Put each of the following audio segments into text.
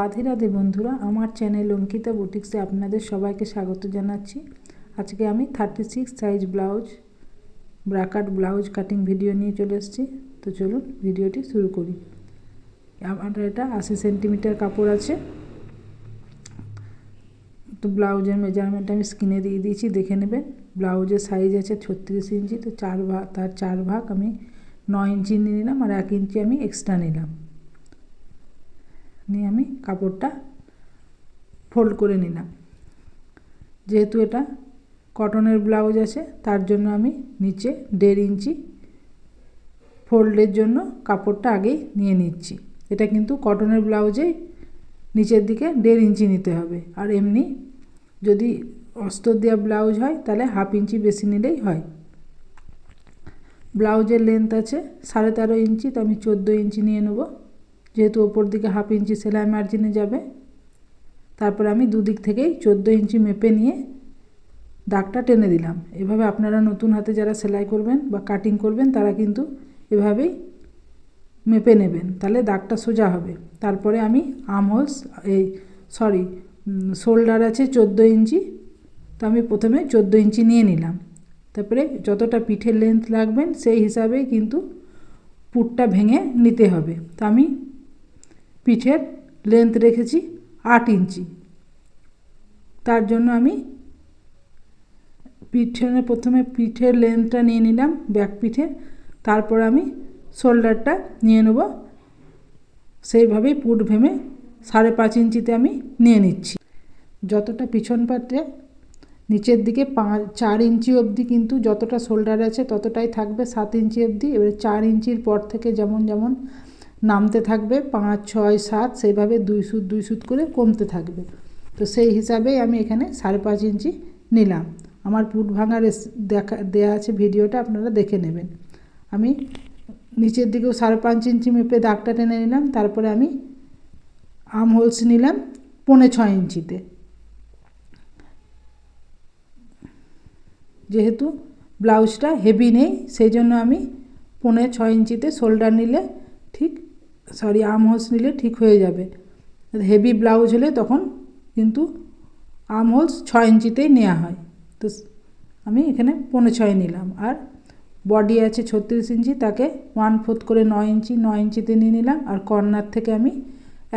রাধে রাধে বন্ধুরা, আমার চ্যানেল অঙ্কিতা বুটিক্সে আপনাদের সবাইকে স্বাগত জানাচ্ছি। আজকে আমি thirty six size blouse bra cut blouse cutting video নিয়ে চলে এসেছি। তো চলুন ভিডিওটি শুরু করি। আমার এটা আশি সেন্টিমিটার কাপড় আছে। তো ব্লাউজের মেজারমেন্ট আমি স্ক্রিনে দিয়ে দিয়েছি, দেখে নেবেন। ব্লাউজের সাইজ আছে ছত্রিশ ইঞ্চি, তো চার ভাগ তার চার ভাগ আমি নয় ইঞ্চি নিয়ে নিলাম আর এক ইঞ্চি আমি এক্সট্রা নিলাম। নিয়ে আমি কাপড়টা ফোল্ড করে নিলাম। যেহেতু এটা কটনের ব্লাউজ আছে, তার জন্য আমি নিচে দেড় ইঞ্চি ফোল্ডের জন্য কাপড়টা আগেই নিয়ে নিচ্ছি। এটা কিন্তু কটনের ব্লাউজে নিচের দিকে দেড় ইঞ্চি নিতে হবে। আর এমনি যদি অস্তর দেওয়া ব্লাউজ হয়, তাহলে হাফ ইঞ্চি বেশি নিলেই হয়। ব্লাউজের লেন্থ আছে সাড়ে তেরো ইঞ্চি, তো আমি চোদ্দ ইঞ্চি নিয়ে নেব। যেহেতু ওপর দিকে হাফ ইঞ্চি সেলাই মার্জিনে যাবে, তারপর আমি দুদিক থেকেই চোদ্দ ইঞ্চি মেপে নিয়ে দাগটা টেনে দিলাম। এভাবে আপনারা নতুন হাতে যারা সেলাই করবেন বা কাটিং করবেন, তারা কিন্তু এভাবেই মেপে নেবেন। তাহলে দাগটা সোজা হবে। তারপরে আমি আর্ম হোলস এই সরি শোল্ডার আছে চোদ্দ ইঞ্চি, তো আমি প্রথমে চোদ্দ ইঞ্চি নিয়ে নিলাম। তারপরে যতটা পিঠের লেন্থ লাগবেন, সেই হিসাবে কিন্তু পুটটা ভেঙে নিতে হবে। তো আমি পিঠের লেন্থ রেখেছি আট ইঞ্চি। তার জন্য আমি পিঠে প্রথমে পিঠের লেন্থটা নিয়ে নিলাম ব্যাক পিঠে, তারপর আমি শোল্ডারটা নিয়ে নেব। সেইভাবেই পুট ভেমে সাড়ে পাঁচ ইঞ্চিতে আমি নিয়ে নিচ্ছি। যতটা পিছন পাটে, নিচের দিকে পাঁচ চার ইঞ্চি অবধি কিন্তু যতটা শোল্ডার আছে ততটাই থাকবে সাত ইঞ্চি অবধি। এবারে চার ইঞ্চির পর থেকে যেমন যেমন নামতে থাকবে পাঁচ, ছয়, সাত সেইভাবে দুই সুত দুই সুত করে কমতে থাকবে। তো সেই হিসাবেই আমি এখানে সাড়ে পাঁচ ইঞ্চি নিলাম। আমার পুট ভাঙার দেখা দেওয়া আছে ভিডিওটা, আপনারা দেখে নেবেন। আমি নিচের দিকেও সাড়ে পাঁচ ইঞ্চি মেপে দাগটা টেনে নিলাম, তারপরে আমি আম হোলস নিলাম পৌনে ছয় ইঞ্চিতে। যেহেতু ব্লাউজটা হেভি নেই, সেই জন্য আমি পৌনে ছয় ইঞ্চিতে শোল্ডার নিলে সরি আর্ম হোলস নিলে ঠিক হয়ে যাবে। হেভি ব্লাউজ হলে তখন কিন্তু আর্ম হোলস ছয় ইঞ্চিতেই নেওয়া হয়। তো আমি এখানে পৌনে ছয় নিলাম। আর বডি আছে ছত্রিশ ইঞ্চি, তাকে ওয়ান ফোর্থ করে নয় ইঞ্চি, নয় ইঞ্চিতে নিয়ে নিলাম। আর কর্নার থেকে আমি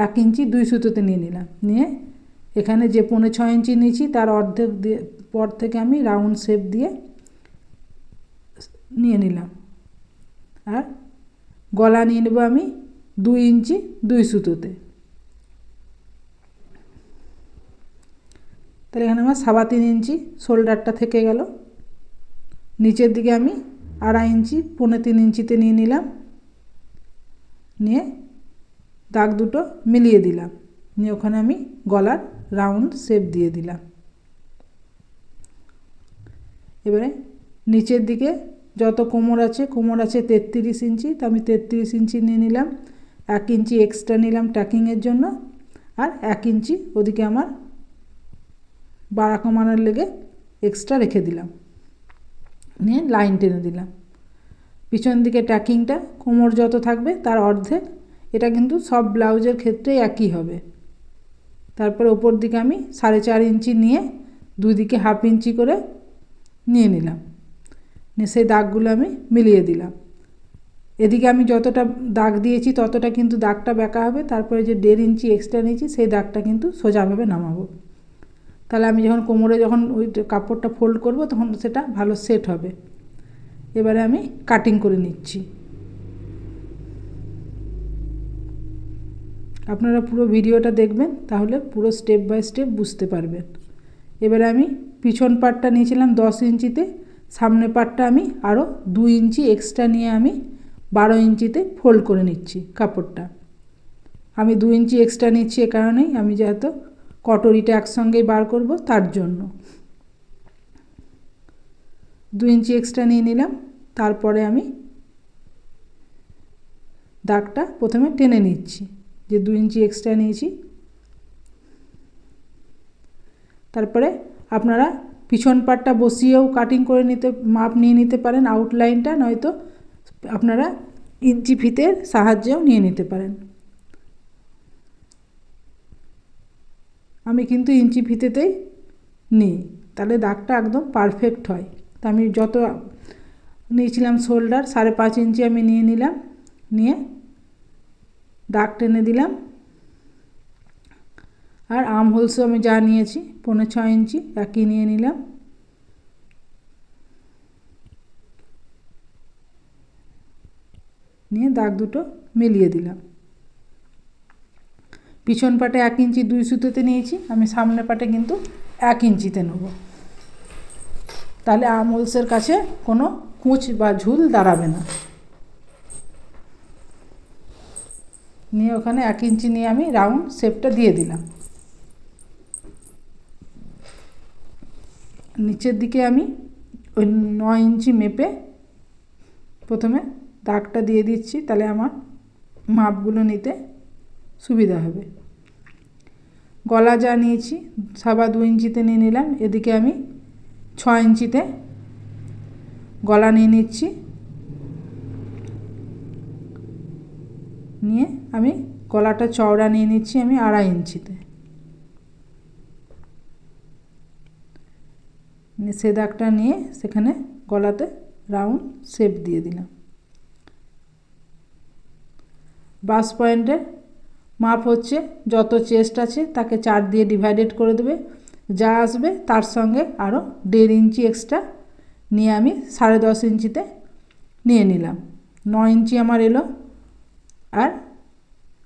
এক ইঞ্চি, দুই সুতোতে নিয়ে নিলাম। নিয়ে এখানে যে পৌনে ছয় ইঞ্চি নিয়েছি, তার অর্ধেক দিয়ে, পর থেকে আমি রাউন্ড শেপ দিয়ে নিয়ে নিলাম। আর গলা নিয়ে নেব আমি দুই ইঞ্চি, দুই সুতোতে। তাহলে এখানে আমার সাবা তিন ইঞ্চি, শোল্ডারটা থেকে গেল। নিচের দিকে আমি আড়াই ইঞ্চি, পৌনে তিন ইঞ্চিতে নিয়ে নিলাম। নিয়ে দাগ দুটো মিলিয়ে দিলাম। নিয়ে ওখানে আমি গলার রাউন্ড শেপ দিয়ে দিলাম। এবারে নিচের দিকে যত কোমর আছে কোমর আছে তেত্রিশ ইঞ্চি, তো আমি তেত্রিশ ইঞ্চি নিয়ে নিলাম। এক ইঞ্চি এক্সট্রা নিলাম ট্যাকিংয়ের জন্য আর এক ইঞ্চি ওদিকে আমার বাড়া কমানোর লেগে এক্সট্রা রেখে দিলাম। নিয়ে লাইন টেনে দিলাম। পিছন দিকে ট্যাকিংটা কোমর যত থাকবে তার অর্ধেক, এটা কিন্তু সব ব্লাউজের ক্ষেত্রে একই হবে। তারপর ওপর দিকে আমি সাড়ে চার ইঞ্চি নিয়ে দুই দিকে হাফ ইঞ্চি করে নিয়ে নিলাম। নিয়ে সেই দাগগুলো আমি মিলিয়ে দিলাম। এদিকে আমি যতটা দাগ দিয়েছি, ততটা কিন্তু দাগটা বেঁকা হবে। তারপরে যে দেড় ইঞ্চি এক্সট্রা নিয়েছি, সেই দাগটা কিন্তু সোজাভাবে নামাবো। তাহলে আমি যখন কোমরে যখন ওই কাপড়টা ফোল্ড করব, তখন সেটা ভালো সেট হবে। এবারে আমি কাটিং করে নিচ্ছি। আপনারা পুরো ভিডিওটা দেখবেন, তাহলে পুরো স্টেপ বাই স্টেপ বুঝতে পারবেন। এবারে আমি পিছন পাটটা নিয়েছিলাম দশ ইঞ্চিতে, সামনে পাটটা আমি আরও দু ইঞ্চি এক্সট্রা নিয়ে আমি বারো ইঞ্চিতে ফোল্ড করে নিচ্ছি কাপড়টা। আমি দু ইঞ্চি এক্সট্রা নিচ্ছি এ কারণেই আমি যেহেতু কটরিটা একসঙ্গেই বার করব তার জন্য। দু ইঞ্চি এক্সট্রা নিয়ে নিলাম, তারপরে আমি দাগটা প্রথমে টেনে নিচ্ছি, যে দু ইঞ্চি এক্সট্রা নিয়েছি। তারপরে আপনারা পিছন পাটটা বসিয়েও কাটিং করে নিতে, মাপ নিয়ে নিতে পারেন আউটলাইনটা নয়তো আপনারা ইঞ্চি ফিতের সাহায্যেও নিয়ে নিতে পারেন। আমি কিন্তু ইঞ্চি ফিতেতেই নিই। তাহলে দাগটা একদম পারফেক্ট হয়। তা আমি যত নিয়েছিলাম শোল্ডার, সাড়ে পাঁচ ইঞ্চি আমি নিয়ে নিলাম, নিয়ে দাগ টেনে দিলাম। আর আম হোলসও আমি যা নিয়েছি পনেরো ছয় ইঞ্চি, একই নিয়ে নিলাম। নিয়ে দাগ দুটো মিলিয়ে দিলাম। পিছন পাটে এক ইঞ্চি দুই সুতোতে নিয়েছি, আমি সামনে পাটে কিন্তু এক ইঞ্চিতে নেব। তাহলে আম হোলসের কাছে কোনো কুঁচ বা ঝুল দাঁড়াবে না। নিয়ে ওখানে এক ইঞ্চি নিয়ে আমি রাউন্ড শেপটা দিয়ে দিলাম। নিচের দিকে আমি ওই নয় ইঞ্চি মেপে প্রথমে দাগটা দিয়ে দিচ্ছি, তাহলে আমার মাপগুলো নিতে সুবিধা হবে। গলা যা নিয়েছি, সাবা দু ইঞ্চিতে নিয়ে নিলাম, এদিকে আমি ছ ইঞ্চিতে গলা নিয়ে নিচ্ছি। নিয়ে আমি গলাটা চওড়া নিয়ে নিচ্ছি আমি আড়াই ইঞ্চিতে। সে দাগটা নিয়ে সেখানে গলাতে রাউন্ড শেপ দিয়ে দিলাম। বাস পয়েন্টের মাপ হচ্ছে যত চেস্ট আছে তাকে চার দিয়ে ডিভাইডেড করে দেবে। যা আসবে তার সঙ্গে আরও দেড় ইঞ্চি এক্সট্রা নিয়ে আমি সাড়ে দশ ইঞ্চিতে নিয়ে নিলাম। ন ইঞ্চি আমার এলো আর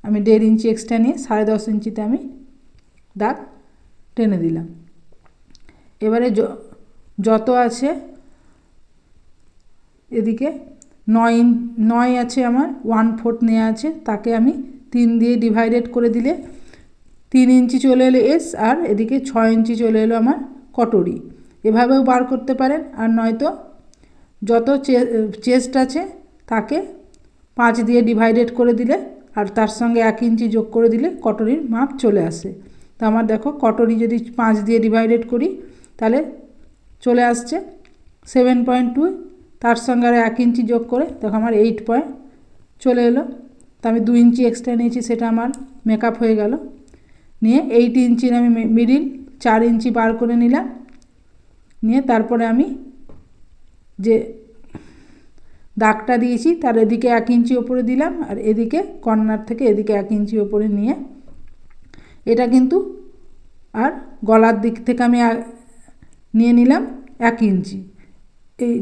আমি দেড় ইঞ্চি এক্সট্রা নিয়ে সাড়ে দশ ইঞ্চিতে আমি দাগ টেনে দিলাম। এবারে যত আছে এদিকে নয় নয় আছে আমার ওয়ান ফোর্থ নেওয়া আছে, তাকে আমি তিন দিয়ে ডিভাইডেড করে দিলে তিন ইঞ্চি চলে এলো এস আর এদিকে ছয় ইঞ্চি চলে এলো আমার কটরি। এভাবেও বার করতে পারেন, আর নয়তো যত চেস্ট আছে তাকে পাঁচ দিয়ে ডিভাইডেড করে দিলে আর তার সঙ্গে এক ইঞ্চি যোগ করে দিলে কটরির মাপ চলে আসে। তো আমার দেখো, কটরি যদি পাঁচ দিয়ে ডিভাইডেড করি, তাহলে চলে আসছে সেভেন পয়েন্ট টু তার সঙ্গে আর এক ইঞ্চি যোগ করে, দেখো আমার এইট পয়েন্ট চলে এলো। তো আমি দু ইঞ্চি এক্সট্রা নিয়েছি, সেটা আমার মেকআপ হয়ে গেল। নিয়ে এইট ইঞ্চির আমি মিডিল চার ইঞ্চি বার করে নিলাম। নিয়ে তারপরে আমি যে দাগটা দিয়েছি, তার এদিকে এক ইঞ্চি ওপরে দিলাম, আর এদিকে কর্নার থেকে এদিকে এক ইঞ্চি ওপরে নিয়ে। এটা কিন্তু আর গলার দিক থেকে আমি নিয়ে নিলাম এক ইঞ্চি। এই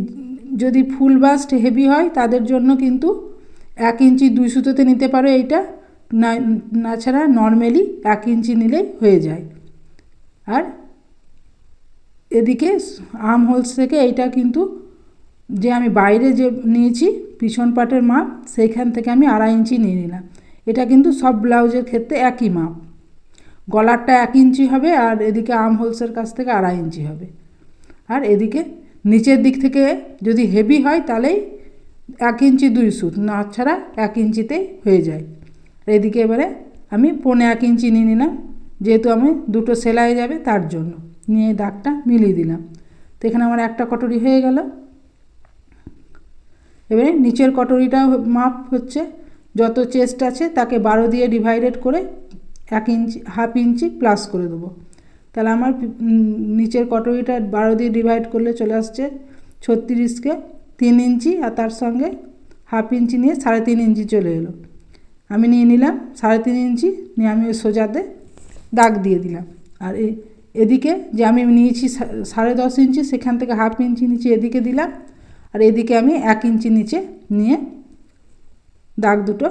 যদি ফুল বাস্ট হেভি হয়, তাদের জন্য কিন্তু এক ইঞ্চি দুই সুতোতে নিতে পারো এইটা। না নাছাড়া নর্মালি এক ইঞ্চি নিলেই হয়ে যায়। আর এদিকে আর্ম হোলস থেকে এইটা কিন্তু যে আমি বাইরে যে নিয়েছি, পিছন পাটের মাপ, সেইখান থেকে আমি আড়াই ইঞ্চি নিয়ে নিলাম। এটা কিন্তু সব ব্লাউজের ক্ষেত্রে একই মাপ। গলারটা এক ইঞ্চি হবে আর এদিকে আর্ম হোলসের কাছ থেকে আড়াই ইঞ্চি হবে। আর এদিকে নিচের দিক থেকে যদি হেভি হয় তাহলেই এক ইঞ্চি দুই সুত, না ছাড়া এক ইঞ্চিতেই হয়ে যায়। এদিকে এবারে আমি পনে এক ইঞ্চি নিয়ে নিলাম, যেহেতু আমি দুটো সেলাই যাবে তার জন্য। নিয়ে দাগটা মিলিয়ে দিলাম। তো এখানে আমার একটা কটরি হয়ে গেল। এবারে নিচের কটরিটাও মাপ হচ্ছে, যত চেস্ট আছে তাকে বারো দিয়ে ডিভাইডেড করে এক ইঞ্চি হাফ ইঞ্চি প্লাস করে দেবো। তাহলে আমার নিচের কটরিটা বারো দিয়ে ডিভাইড করলে চলে আসছে ছত্রিশকে তিন ইঞ্চি আর তার সঙ্গে হাফ ইঞ্চি নিয়ে সাড়ে তিন ইঞ্চি চলে এলো। আমি নিয়ে নিলাম সাড়ে তিন ইঞ্চি, নিয়ে আমি সোজাতে দাগ দিয়ে দিলাম। আর এদিকে যে আমি নিয়েছি সাড়ে দশ ইঞ্চি, সেখান থেকে হাফ ইঞ্চি নিচে এদিকে দিলাম। আর এদিকে আমি এক ইঞ্চি নিচে নিয়ে দাগ দুটো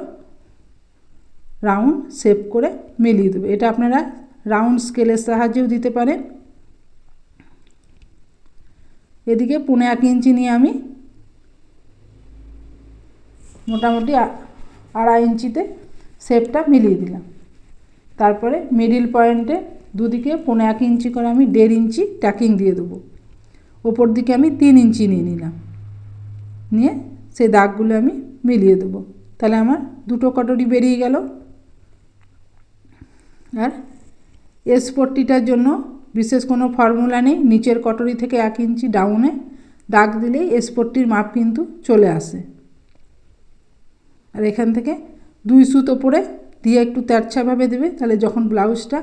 রাউন্ড শেপ করে মিলিয়ে দেবো। এটা আপনারা রাউন্ড স্কেলের সাহায্যেও দিতে পারেন এদিকে পুনে এক ইঞ্চি নিয়ে আমি মোটামুটি আড়াই ইঞ্চিতে শেপটা মিলিয়ে দিলাম। তারপরে মিডিল পয়েন্টে দুদিকে পনে এক ইঞ্চি করে আমি দেড় ইঞ্চি ট্যাকিং দিয়ে দেবো। ওপর দিকে আমি তিন ইঞ্চি নিয়ে নিলাম। নিয়ে সেই দাগগুলো আমি মিলিয়ে দেবো। তাহলে আমার দুটো কটরি বেরিয়ে গেল। আর এসপট্টিটার জন্য বিশেষ কোনো ফর্মুলা নেই। নিচের কটরি থেকে এক ইঞ্চি ডাউনে দাগ দিলেই এসপট্টির মাপ কিন্তু চলে আসে। আর এখান থেকে দুই সুতো পরে দিয়ে একটু তেরছাভাবে দেবে। তাহলে যখন ব্লাউজটা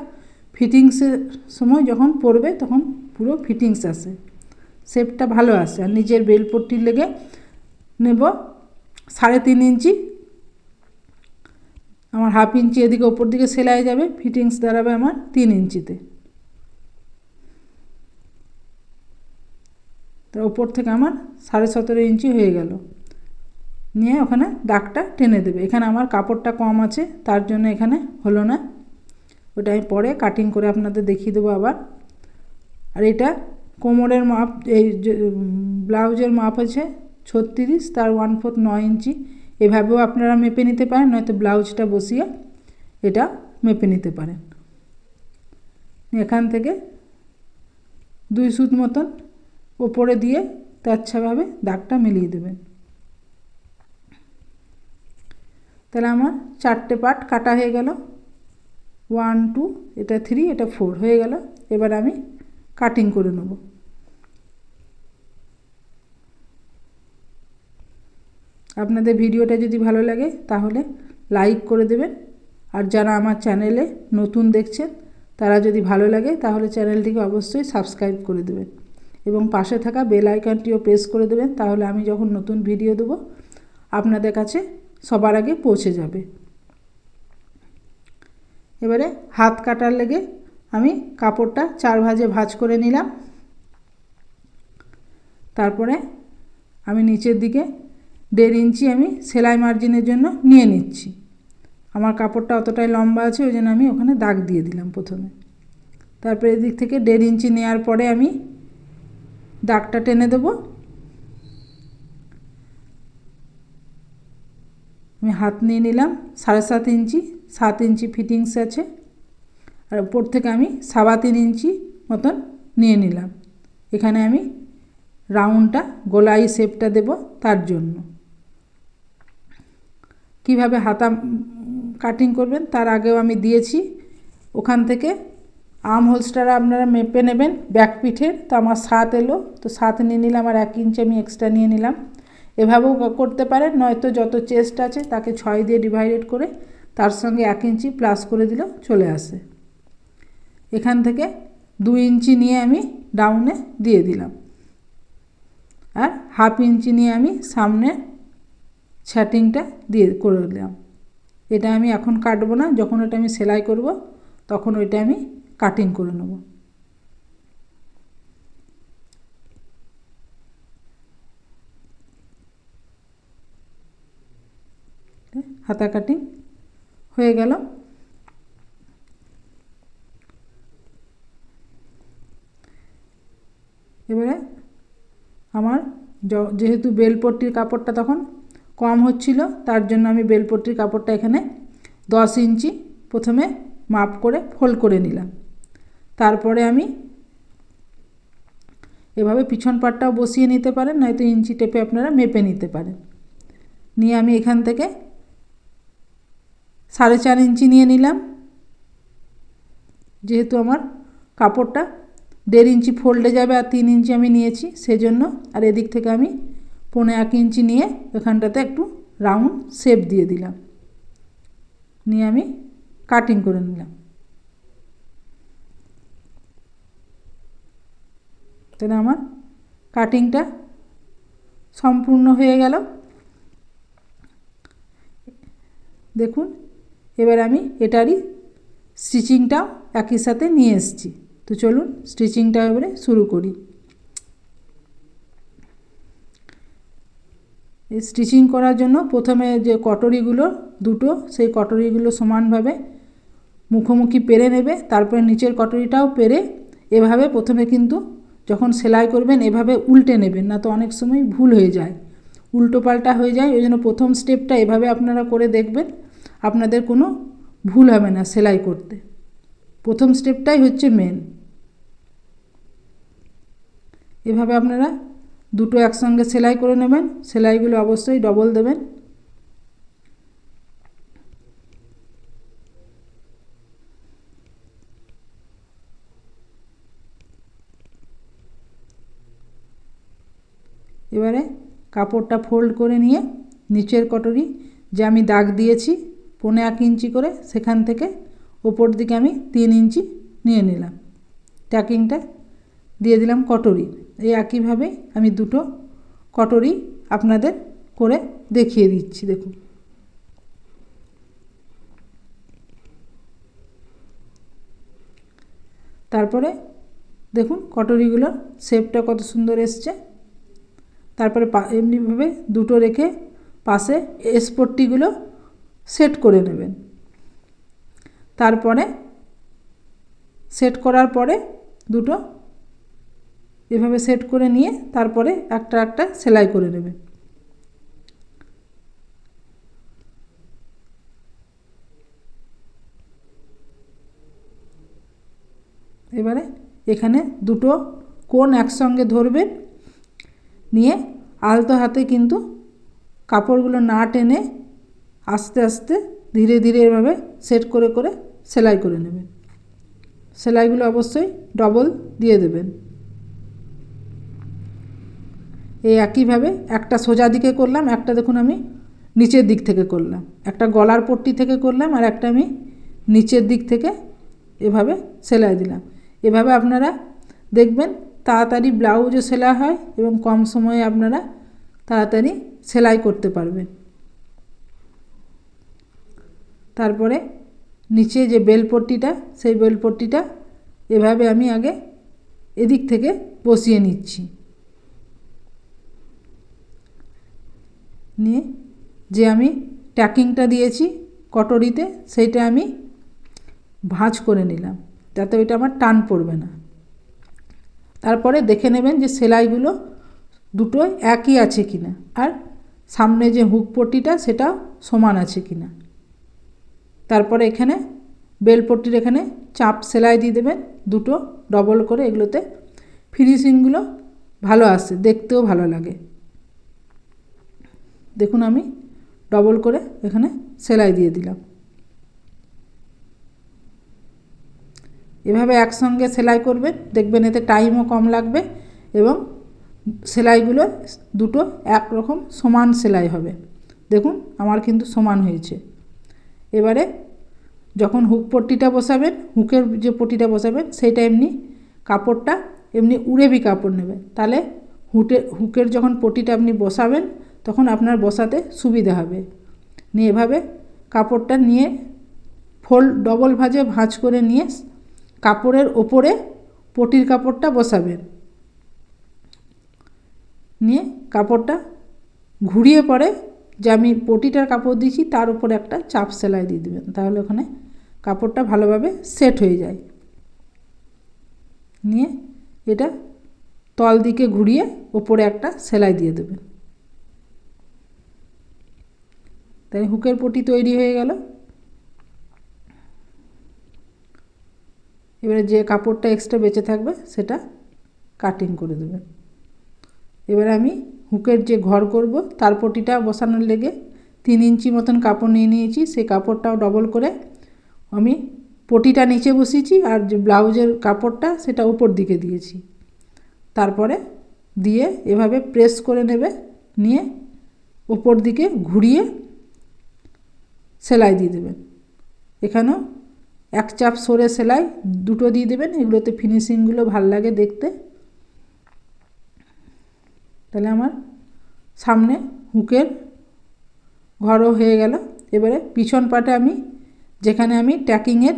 ফিটিংসের সময় যখন পরবে, তখন পুরো ফিটিংস আসে। শেপটা ভালো আসে। আর নিজের বেলপট্টির লেগে নেব সাড়ে তিন ইঞ্চি আমার হাফ ইঞ্চি এদিকে ওপর দিকে সেলাই যাবে ফিটিংস দাঁড়াবে আমার তিন ইঞ্চিতে। তো ওপর থেকে আমার সাড়ে সতেরো ইঞ্চি হয়ে গেল। নিয়ে ওখানে দাগটা টেনে দেবে। এখানে আমার কাপড়টা কম আছে, তার জন্য এখানে হলো না। ওটা আমি পরে কাটিং করে আপনাদের দেখিয়ে দেবো আবার। আর এটা কোমরের মাপ, এই ব্লাউজের মাপ আছে ছত্রিশ, তার ওয়ান ফোর্থ নয় ইঞ্চি। এভাবেও আপনারা মেপে নিতে পারেন, নয়তো ব্লাউজটা বসিয়ে এটা মেপে নিতে পারেন। এখান থেকে দুই সুত মতন ওপরে দিয়ে তাচ্ছাভাবে দাগটা মিলিয়ে দেবেন। তাহলে আমার চারটে পার্ট কাটা হয়ে গেল। ওয়ান, টু, এটা থ্রি, এটা ফোর হয়ে গেল। এবার আমি কাটিং করে নেব। আপনাদের ভিডিওটা যদি ভালো লাগে, তাহলে লাইক করে দেবেন। আর যারা আমার চ্যানেলে নতুন দেখছেন, তারা যদি ভালো লাগে, তাহলে চ্যানেলটিকে অবশ্যই সাবস্ক্রাইব করে দেবেন। এবং পাশে থাকা বেল আইকনটিও প্রেস করে দেবেন, তাহলে আমি যখন নতুন ভিডিও দেবো, আপনাদের কাছে সবার আগে পৌঁছে যাবে। এবারে হাত কাটার লেগে আমি কাপড়টা চার ভাজে ভাজ করে নিলাম। তারপরে আমি নিচের দিকে দেড় ইঞ্চি আমি সেলাই মার্জিনের জন্য নিয়ে নিচ্ছি। আমার কাপড়টা অতটাই লম্বা আছে, ওই জন্য আমি ওখানে দাগ দিয়ে দিলাম প্রথমে। তারপরে এদিক থেকে দেড় ইঞ্চি নেওয়ার পরে আমি দাগটা টেনে দেবো। আমি হাত নিয়ে নিলাম, সাড়ে সাত ইঞ্চি সাত ইঞ্চি ফিটিংস আছে। আর উপর থেকে আমি সাবা তিন ইঞ্চি মতন নিয়ে নিলাম। এখানে আমি রাউন্ডটা, গোলাই শেপটা দেব তার জন্য। কীভাবে হাতা কাটিং করবেন, তার আগেও আমি দিয়েছি। ওখান থেকে আর্ম হোলসটা আপনারা মেপে নেবেন ব্যাক পিঠের তো আমার সাত এলো, তো সাত নিয়ে নিলাম আর এক ইঞ্চি আমি এক্সট্রা নিয়ে নিলাম। এভাবেও করতে পারেন, নয়তো যত চেস্ট আছে তাকে ছয় দিয়ে ডিভাইডেড করে তার সঙ্গে এক ইঞ্চি প্লাস করে দিলেও চলে আসে। এখান থেকে দুই ইঞ্চি নিয়ে আমি ডাউনে দিয়ে দিলাম। আর হাফ ইঞ্চি নিয়ে আমি সামনে ছাটিংটা দিয়ে করে দিলাম। এটা আমি এখন কাটবো না, যখন এটা আমি সেলাই করব, তখন ওইটা আমি কাটিং করে নেব। হাতা কাটিং হয়ে গেল। এবারে আমার যেহেতু বেলপট্টির কাপড়টা তখন কম হচ্ছিল, তার জন্য আমি বেলপট্টির কাপড়টা এখানে দশ ইঞ্চি প্রথমে মাপ করে ফোল্ড করে নিলাম। তারপরে আমি এভাবে পিছন পাটটাও বসিয়ে নিতে পারেন, নয়তো ইঞ্চি টেপে আপনারা মেপে নিতে পারেন। নিয়ে আমি এখান থেকে সাড়ে চার ইঞ্চি নিয়ে নিলাম। যেহেতু আমার কাপড়টা দেড় ইঞ্চি ফোল্ডে যাবে আর তিন ইঞ্চি আমি নিয়েছি, সেজন্য আর এদিক থেকে আমি পনেরো এক ইঞ্চি নিয়ে এখানটাতে একটু রাউন্ড শেপ দিয়ে দিলাম। নিয়ে আমি কাটিং করে নিলাম। তাহলে আমার কাটিংটা সম্পূর্ণ হয়ে গেল। দেখুন, এবার আমি এটারই স্টিচিংটাও একই সাথে নিয়ে এসেছি। তো চলুন স্টিচিংটা এবারে শুরু করি। স্টিচিং করার জন্য প্রথমে যে কটরিগুলো দুটো, সেই কটরিগুলো সমানভাবে মুখোমুখি পেরে নেবে, তারপরে নিচের কটরিটাও পেরে এভাবে প্রথমে কিন্তু যখন সেলাই করবেন এভাবে উল্টে নেবেন, না তো অনেক সময় ভুল হয়ে যায়। উল্টো পাল্টা হয়ে যায়, ওই জন্য প্রথম স্টেপটা এভাবে আপনারা করে দেখবেন, আপনাদের কোনো ভুল হবে না সেলাই করতে। প্রথম স্টেপটাই হচ্ছে মেন এভাবে আপনারা দুটো একসঙ্গে সেলাই করে নেবেন। সেলাইগুলো অবশ্যই ডবল দেবেন। এবারে কাপড়টা ফোল্ড করে নিয়ে নিচের কটরি যে আমি দাগ দিয়েছি, পনে এক ইঞ্চি করে সেখান থেকে ওপর দিকে আমি তিন ইঞ্চি নিয়ে নিলাম। ট্যাকিংটা দিয়ে দিলাম কটরি এই একইভাবে আমি দুটো কটরি আপনাদের করে দেখিয়ে দিচ্ছি, দেখুন। তারপরে দেখুন কটরিগুলোর শেপটা কত সুন্দর এসছে। তারপরে এমনিভাবে দুটো রেখে পাশে এসপট্টিগুলো সেট করে নেবেন। তারপরে সেট করার পরে দুটো এভাবে সেট করে নিয়ে তারপরে একটা একটা সেলাই করে নেবেন এবারে এখানে দুটো কোন একসঙ্গে ধরবেন নিয়ে আলতো হাতে কিন্তু কাপড়গুলো না টেনে আস্তে আস্তে ধীরে ধীরে এভাবে সেট করে করে সেলাই করে নেবেন সেলাইগুলো অবশ্যই ডবল দিয়ে দেবেন। এই একইভাবে একটা সোজা দিকে করলাম, একটা দেখুন আমি নিচের দিক থেকে করলাম। একটা গলার পট্টি থেকে করলাম আর একটা আমি নিচের দিক থেকে এভাবে সেলাই দিলাম। এভাবে আপনারা দেখবেন তাড়াতাড়ি ব্লাউজও সেলাই হয় এবং কম সময়ে আপনারা তাড়াতাড়ি সেলাই করতে পারবেন। তারপরে নিচে যে বেলপট্টিটা, সেই বেলপট্টিটা এভাবে আমি আগে এদিক থেকে বসিয়ে নিচ্ছি। নিয়ে যে আমি ট্যাকিংটা দিয়েছি কটরিতে, সেইটা আমি ভাঁজ করে নিলাম। যাতে ওইটা আমার টান পড়বে না। তারপরে দেখে নেবেন যে সেলাইগুলো দুটো একই আছে কি না আর সামনে যে হুক পট্টিটা সেটা সমান আছে কি না তারপরে এখানে বেলপট্টির এখানে চাপ সেলাই দিয়ে দেবেন। দুটো ডবল করে এগুলোতে ফিনিশিংগুলো ভালো আসে, দেখতেও ভালো লাগে। দেখুন আমি ডবল করে এখানে সেলাই দিয়ে দিলাম। এভাবে একসঙ্গে সেলাই করবেন, দেখবেন এতে টাইমও কম লাগবে এবং সেলাইগুলো দুটো একরকম সমান সেলাই হবে। দেখুন আমার কিন্তু সমান হয়েছে। এবারে যখন হুক পট্টিটা বসাবেন হুকের যে পট্টিটা বসাবেন, সেইটা এমনি কাপড়টা এমনি উড়েবি কাপড় নেবেন তাহলে হুটে হুকের যখন পটিটা আপনি বসাবেন তখন আপনার বসাতে সুবিধা হবে। নিয়ে এভাবে কাপড়টা নিয়ে ফোল্ড ডবল ভাজে ভাঁজ করে নিয়ে কাপড়ের ওপরে পটির কাপড়টা বসাবেন। নিয়ে কাপড়টা ঘুরিয়ে পরে যে আমি পটিটার কাপড় দিয়েছি তার উপরে একটা চাপ সেলাই দিয়ে দেবেন, তাহলে ওখানে কাপড়টা ভালোভাবে সেট হয়ে যায়। নিয়ে এটা তল দিকে ঘুরিয়ে ওপরে একটা সেলাই দিয়ে দেবেন। তাই হুকের পটি তৈরি হয়ে গেল। এবারে যে কাপড়টা এক্সট্রা বেঁচে থাকবে, সেটা কাটিং করে দেবে। এবারে আমি হুকের যে ঘর করব, তার পটিটা বসানোর লেগে তিন ইঞ্চি মতন কাপড় নিয়ে নিয়েছি। সেই কাপড়টাও ডবল করে আমি পটিটা নিচে বসিয়েছি আর যে ব্লাউজের কাপড়টা সেটা উপর দিকে দিয়েছি। তারপরে দিয়ে এভাবে প্রেস করে নেবে, নিয়ে ওপর দিকে ঘুরিয়ে সেলাই দিয়ে দেবেন। এখানেও এক চাপ সরে সেলাই দুটো দিয়ে দেবেন। এগুলোতে ফিনিশিংগুলো ভালো লাগে দেখতে। তাহলে আমার সামনে হুকের ঘরও হয়ে গেল। এবারে পিছন পাটে আমি যেখানে আমি ট্যাকিংয়ের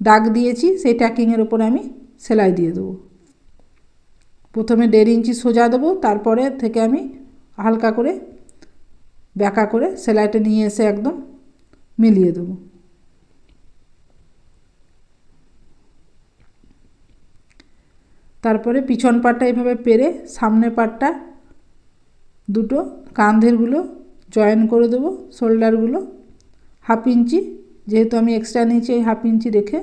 দাগ দিয়েছি, সেই ট্যাকিংয়ের ওপরে আমি সেলাই দিয়ে দেবো। প্রথমে দেড় ইঞ্চি সোজা দেবো, তারপরে থেকে আমি হালকা করে ব্যাকা করে সেলাইটা নিয়ে এসে একদম মিলিয়ে দেবো। তারপরে পিছন পাটটা এভাবে পেরে সামনে পাটটা দুটো কাঁধেরগুলো জয়েন করে দেবো শোল্ডারগুলো। হাফ ইঞ্চি, যেহেতু আমি এক্সট্রা নিয়েছি এই হাফ ইঞ্চি রেখে।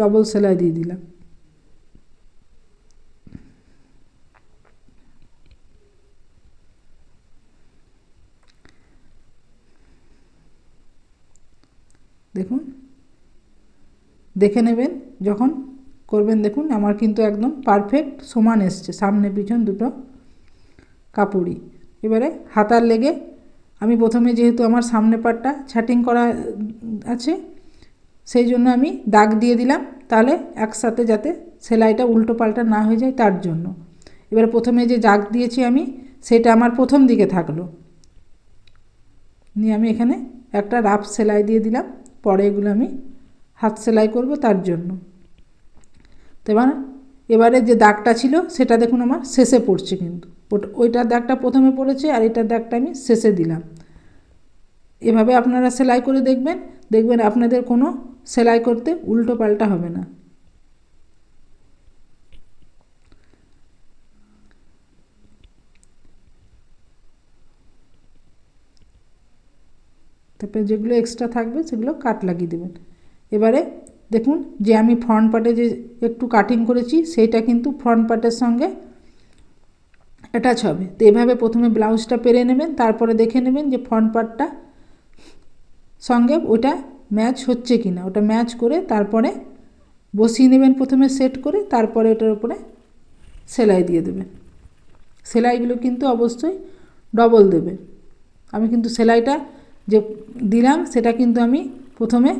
ডবল সেলাই দিয়ে দিলাম দেখুন দেখে নেবেন, যখন করবেন দেখুন, আমার কিন্তু একদম পারফেক্ট সমান এসছে। সামনে পিছন দুটো কাপড়ই। এবারে হাতার লেগে আমি প্রথমে যেহেতু আমার সামনে পাটটা ছাটিং করা আছে, সেই জন্য আমি দাগ দিয়ে দিলাম, তাহলে একসাথে যাতে সেলাইটা উল্টো পাল্টা না হয়ে যায় তার জন্য। এবার প্রথমে যে দাগ দিয়েছি আমি, সেটা আমার প্রথম দিকে থাকল। নিয়ে আমি এখানে একটা রাফ সেলাই দিয়ে দিলাম, পরে এগুলো আমি হাত সেলাই করব তার জন্য। তো এবার, এবারে যে দাগটা ছিল সেটা দেখুন আমার শেষে পড়ছে কিন্তু। ওইটার দাগটা প্রথমে পড়েছে আর এটার দাগটা আমি শেষে দিলাম। এভাবে আপনারা সেলাই করে দেখবেন দেখবেন আপনাদের কোনো সেলাই করতে উল্টো পাল্টা হবে না। তারপরে যেগুলো এক্সট্রা থাকবে সেগুলো কাট লাগিয়ে দেবেন। এবারে দেখুন যে আমি ফ্রন্ট পার্টে যে একটু কাটিং করেছি, সেইটা কিন্তু ফ্রন্ট পার্টের সঙ্গে অ্যাটাচ হবে। তো এভাবে প্রথমে ব্লাউজটা পেরে নেবেন, তারপরে দেখে নেবেন যে ফ্রন্ট পার্টটা সঙ্গে ওটা ম্যাচ হচ্ছে কি না ওটা ম্যাচ করে তারপরে বসিয়ে নেবেন প্রথমে সেট করে, তারপরে ওটার উপরে সেলাই দিয়ে দেবেন। সেলাইগুলো কিন্তু অবশ্যই ডবল দেবে আমি কিন্তু সেলাইটা যে দিলাম, সেটা কিন্তু আমি প্রথমে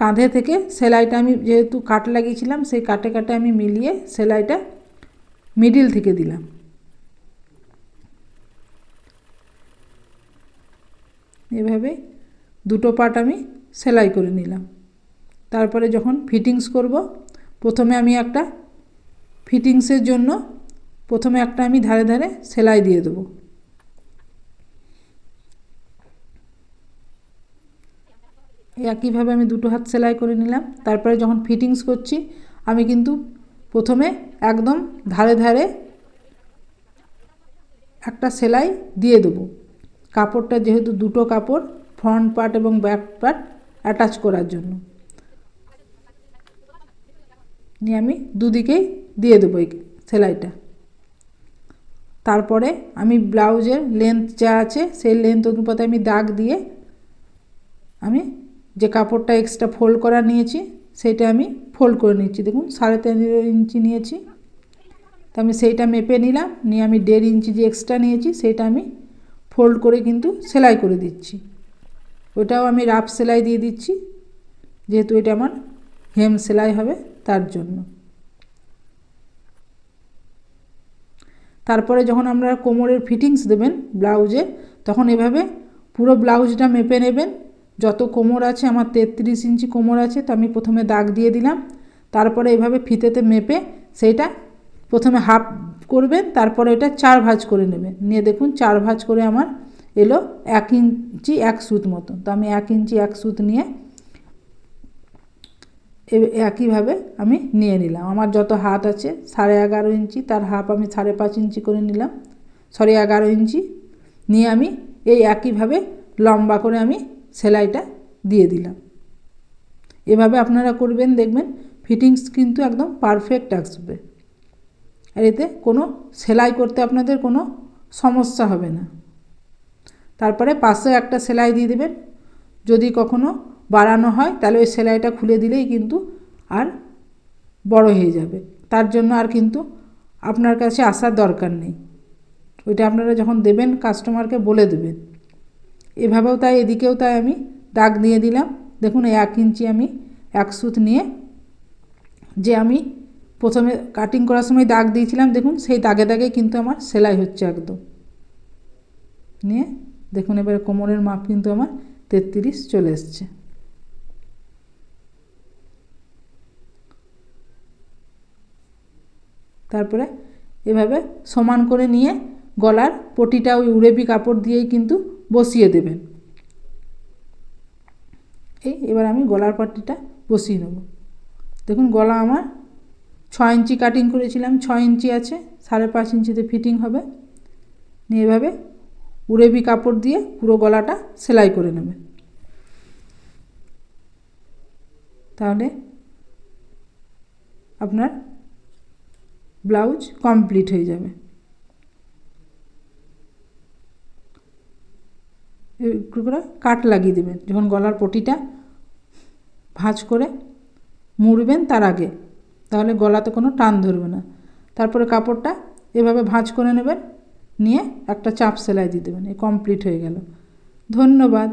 কাঁধে থেকে সেলাইটা আমি যেহেতু কাট লাগিয়েছিলাম, সেই কাটে কাটে আমি মিলিয়ে সেলাইটা মিডিল থেকে দিলাম। এভাবে দুটো পার্ট আমি সেলাই করে নিলাম। তারপরে যখন ফিটিংস করব, প্রথমে আমি একটা ফিটিংসের জন্য প্রথমে একটা আমি ধারে ধারে সেলাই দিয়ে দেবো। একইভাবে আমি দুটো হাত সেলাই করে নিলাম। তারপরে যখন ফিটিংস করছি, আমি কিন্তু প্রথমে একদম ধারে ধারে একটা সেলাই দিয়ে দেবো। কাপড়টা যেহেতু দুটো কাপড় ফ্রন্ট পার্ট এবং ব্যাক পার্ট অ্যাটাচ করার জন্য। নিয়ে আমি দুদিকেই দিয়ে দেবো এই সেলাইটা। তারপরে আমি ব্লাউজের লেন্থ যা আছে, সেই লেন্থ অনুপাতে আমি দাগ দিয়ে আমি যে কাপড়টা এক্সট্রা ফোল্ড করা নিয়েছি সেটা আমি ফোল্ড করে নিচ্ছি। দেখুন, সাড়ে তিন ইঞ্চি নিয়েছি। তো আমি সেইটা মেপে নিলাম, নিয়ে আমি দেড় ইঞ্চি যে এক্সট্রা নিয়েছি সেটা আমি ফোল্ড করে কিন্তু সেলাই করে দিচ্ছি। ওটাও আমি রাফ সেলাই দিয়ে দিচ্ছি, যেহেতু এটা আমার হেম সেলাই হবে তার জন্য। তারপরে যখন আমরা কোমরের ফিটিংস দেবেন ব্লাউজে তখন এভাবে পুরো ব্লাউজটা মেপে নেবেন। যত কোমর আছে, আমার তেত্রিশ ইঞ্চি কোমর আছে, তো আমি প্রথমে দাগ দিয়ে দিলাম। তারপরে এভাবে ফিতেতে মেপে সেইটা প্রথমে হাফ করবেন, তারপরে এটা চার ভাঁজ করে নেবেন। নিয়ে দেখুন, চার ভাঁজ করে আমার এলো এক ইঞ্চি এক সুত মতো তো আমি এক ইঞ্চি এক সুত নিয়ে একইভাবে আমি নিয়ে নিলাম। আমার যত হাত আছে, সাড়ে এগারো ইঞ্চি, তার হাফ আমি সাড়ে পাঁচ ইঞ্চি করে নিলাম। সরি, এগারো ইঞ্চি। নিয়ে আমি এই একইভাবে লম্বা করে আমি সেলাইটা দিয়ে দিলাম। এভাবে আপনারা করবেন, দেখবেন ফিটিংস কিন্তু একদম পারফেক্ট আসবে। আর এতে কোনো সেলাই করতে আপনাদের কোনো সমস্যা হবে না। তারপরে পাশে একটা সেলাই দিয়ে দেবেন। যদি কখনো বাড়ানো হয়, তাহলে ওই সেলাইটা খুলে দিলেই কিন্তু আর বড় হয়ে যাবে। তার জন্য আর কিন্তু আপনার কাছে আসার দরকার নেই। ওইটা আপনারা যখন দেবেন কাস্টমারকে বলে দেবেন। এভাবেও তাই, এদিকেও তাই আমি দাগ দিয়ে দিলাম। দেখুন এক ইঞ্চি আমি এক সুত নিয়ে যে আমি প্রথমে কাটিং করার সময় দাগ দিয়েছিলাম, দেখুন, সেই দাগে দাগে কিন্তু আমার সেলাই হচ্ছে একদম। নিয়ে দেখুন, এবারে কোমরের মাপ কিন্তু আমার তেত্রিশ চলে এসছে। তারপরে এভাবে সমান করে নিয়ে গলার পটিটা ওই উড়েবি কাপড় দিয়েই কিন্তু বসিয়ে দেবেন। এই এবার আমি গলার পটিটা বসিয়ে নেব। দেখুন গলা আমার ছ ইঞ্চি কাটিং করেছিলাম ছ ইঞ্চি আছে, সাড়ে পাঁচ ইঞ্চিতে ফিটিং হবে। নিয়ে এভাবে উড়েবি কাপড় দিয়ে পুরো গলাটা সেলাই করে নেবে তাহলে আপনার ব্লাউজ কমপ্লিট হয়ে যাবে। একটু করে কাট লাগিয়ে দেবেন। যখন গলার পটিটা ভাঁজ করে মুড়বেন তার আগে, তাহলে গলাতে কোনো টান ধরবে না। তারপরে কাপড়টা এভাবে ভাঁজ করে নেবেন, নিয়ে একটা চাপ সেলাই দিয়ে দেবেন এই কমপ্লিট হয়ে গেল। ধন্যবাদ।